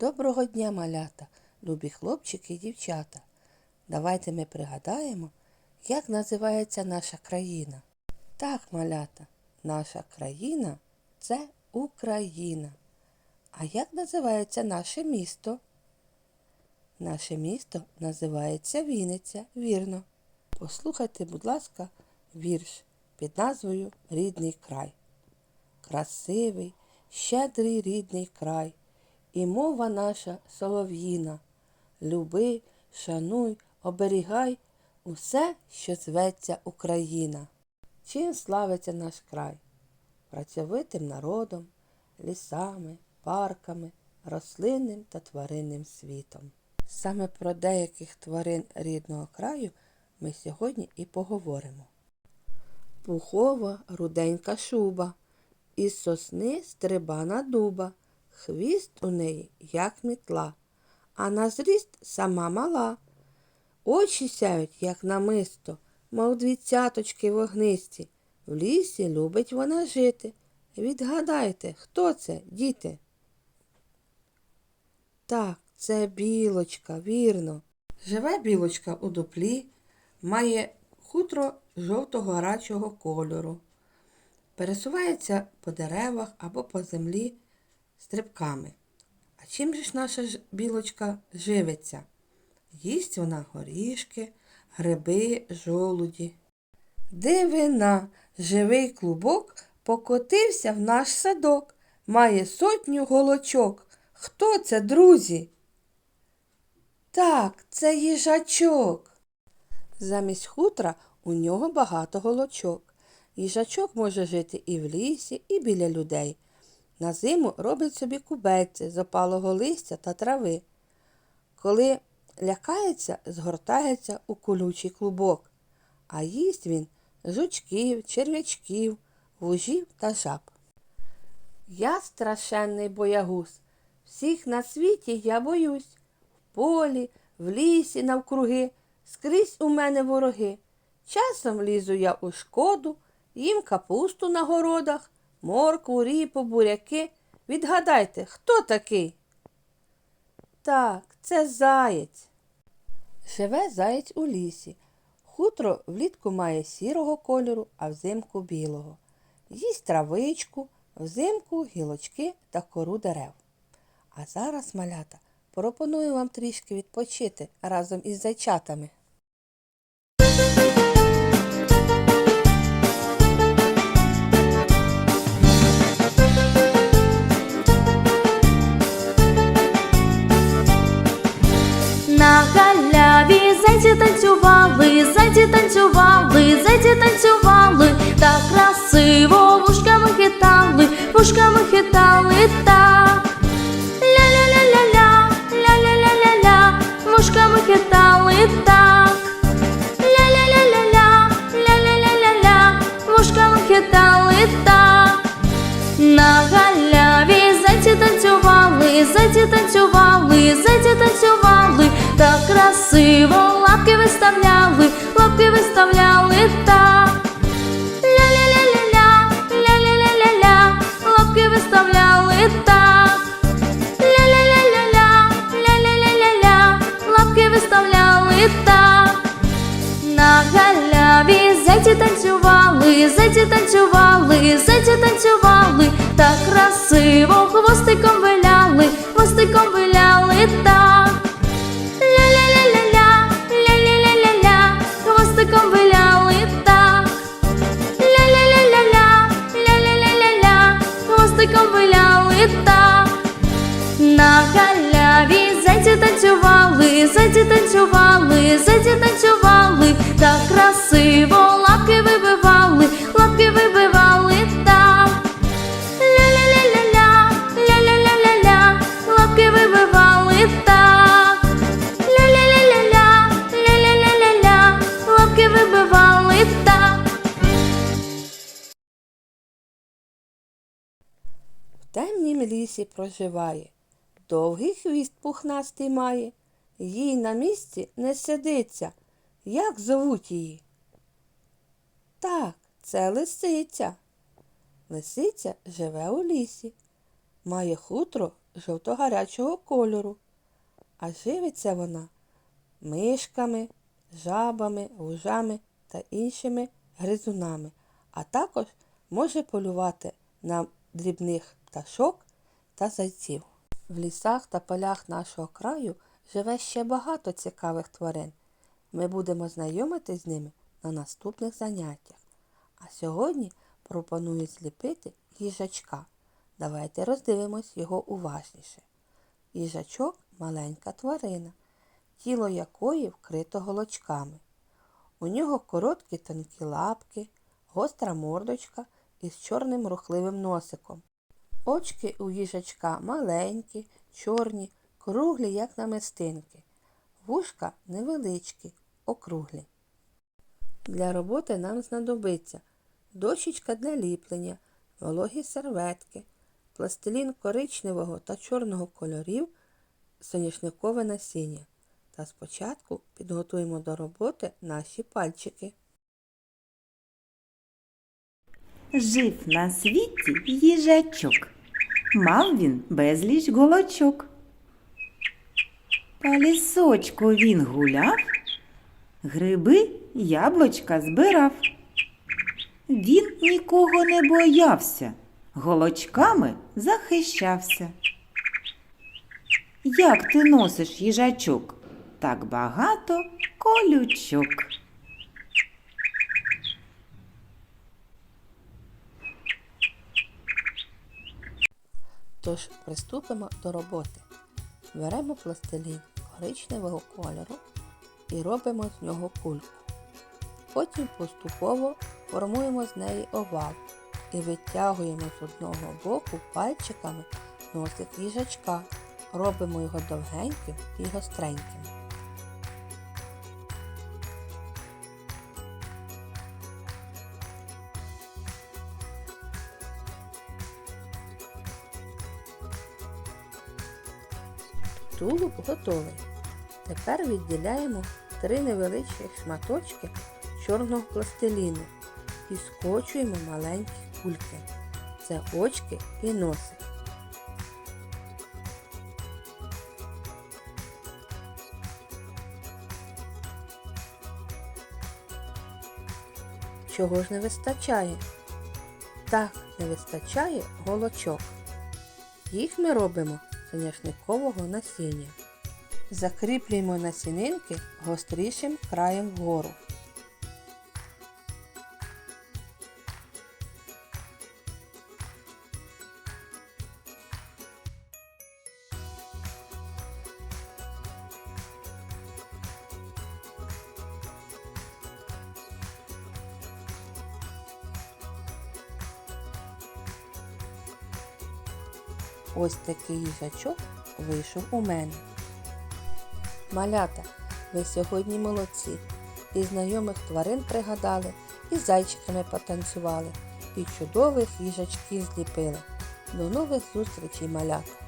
Доброго дня, малята, любі хлопчики і дівчата. Давайте ми пригадаємо, як називається наша країна. Так, малята, наша країна це Україна. А як називається наше місто? Наше місто називається Вінниця, вірно. Послухайте, будь ласка, вірш під назвою Рідний край. Красивий, щедрий рідний край, і мова наша солов'їна. Люби, шануй, оберігай усе, що зветься Україна. Чим славиться наш край? Працьовитим народом, лісами, парками, рослинним та тваринним світом. Саме про деяких тварин рідного краю ми сьогодні і поговоримо. Пухова руденька шуба, із сосни стрибана дуба, хвіст у неї, як мітла, а на зріст сама мала. Очі сяють, як намисто, мов дві цяточки вогнисті. В лісі любить вона жити. Відгадайте, хто це, діти? Так, це білочка, вірно. Живе білочка у дуплі, має хутро жовтого гарячого кольору. Пересувається по деревах або по землі стрибками. А чим же ж наша білочка живиться? Їсть вона горішки, гриби, жолуді. Дивина, живий клубок покотився в наш садок, має сотню голочок. Хто це, друзі? Так, це їжачок. Замість хутра у нього багато голочок. Їжачок може жити і в лісі, і біля людей. На зиму робить собі кубець з опалого листя та трави. Коли лякається, згортається у колючий клубок, а їсть він жучків, черв'ячків, вужів та жаб. Я страшенний боягуз, всіх на світі я боюсь. В полі, в лісі навкруги, скрізь у мене вороги. Часом лізу я у шкоду, їм капусту на городах, моркву, ріпу, буряки. Відгадайте, хто такий? Так, це заєць. Живе заєць у лісі. Хутро влітку має сірого кольору, а взимку білого. Їсть травичку, взимку гілочки та кору дерев. А зараз, малята, пропоную вам трішки відпочити разом із зайчатами. Хитали так. На галяві зайці танцювали, зайці танцювали, зайці танцювали, так красиво лапки виставляли, лапки виставляли зайці танцювали, зайці танцювали, так красиво хвостиком виляли, хвостиком виляли так. Ля-ля-ля-ля-ля, хвостиком виляли так. Ля-ля-ля-ля-ля, ля-ля-ля-ля-ля, хвостиком виляли так. На галяві зайці танцювали, зайці танцювали, зайці танцювали, так красиво лапки вибивали лісі проживає, довгий хвіст пухнастий має, їй на місці не сидиться. Як зовуть її? Так, це лисиця. Лисиця живе у лісі, має хутро жовто-гарячого кольору, а живиться вона мишками, жабами, вужами та іншими гризунами, а також може полювати на дрібних пташок та зайців. В лісах та полях нашого краю живе ще багато цікавих тварин. Ми будемо знайомитись з ними на наступних заняттях. А сьогодні пропоную зліпити їжачка. Давайте роздивимось його уважніше. Їжачок маленька тварина, тіло якої вкрито голочками. У нього короткі тонкі лапки, гостра мордочка із чорним рухливим носиком. Очки у їжачка маленькі, чорні, круглі, як намистинки. Вушка невеличкі, округлі. Для роботи нам знадобиться дощечка для ліплення, вологі серветки, пластилін коричневого та чорного кольорів, соняшникове насіння. Та спочатку підготуємо до роботи наші пальчики. Жив на світі їжачок. Мав він безліч голочок. По лісочку він гуляв, гриби яблучка збирав. Він нікого не боявся, голочками захищався. Як ти носиш їжачок? Так багато колючок. Тож приступимо до роботи. Беремо пластилін коричневого кольору і робимо з нього кульку. Потім поступово формуємо з неї овал і витягуємо з одного боку пальчиками носик їжачка. Робимо його довгеньким і гостреньким. Тулуб готовий. Тепер відділяємо три невеличкі шматочки чорного пластиліну і скочуємо маленькі кульки. Це очки і носик. Чого ж не вистачає? Так, не вистачає голочок. Їх ми робимо соняшникового насіння. Закріплюємо насінинки гострішим краєм вгору. Ось такий їжачок вийшов у мене. Малята, ви сьогодні молодці. І знайомих тварин пригадали, і зайчиками потанцювали, і чудових їжачків зліпили. До нових зустрічей, малята!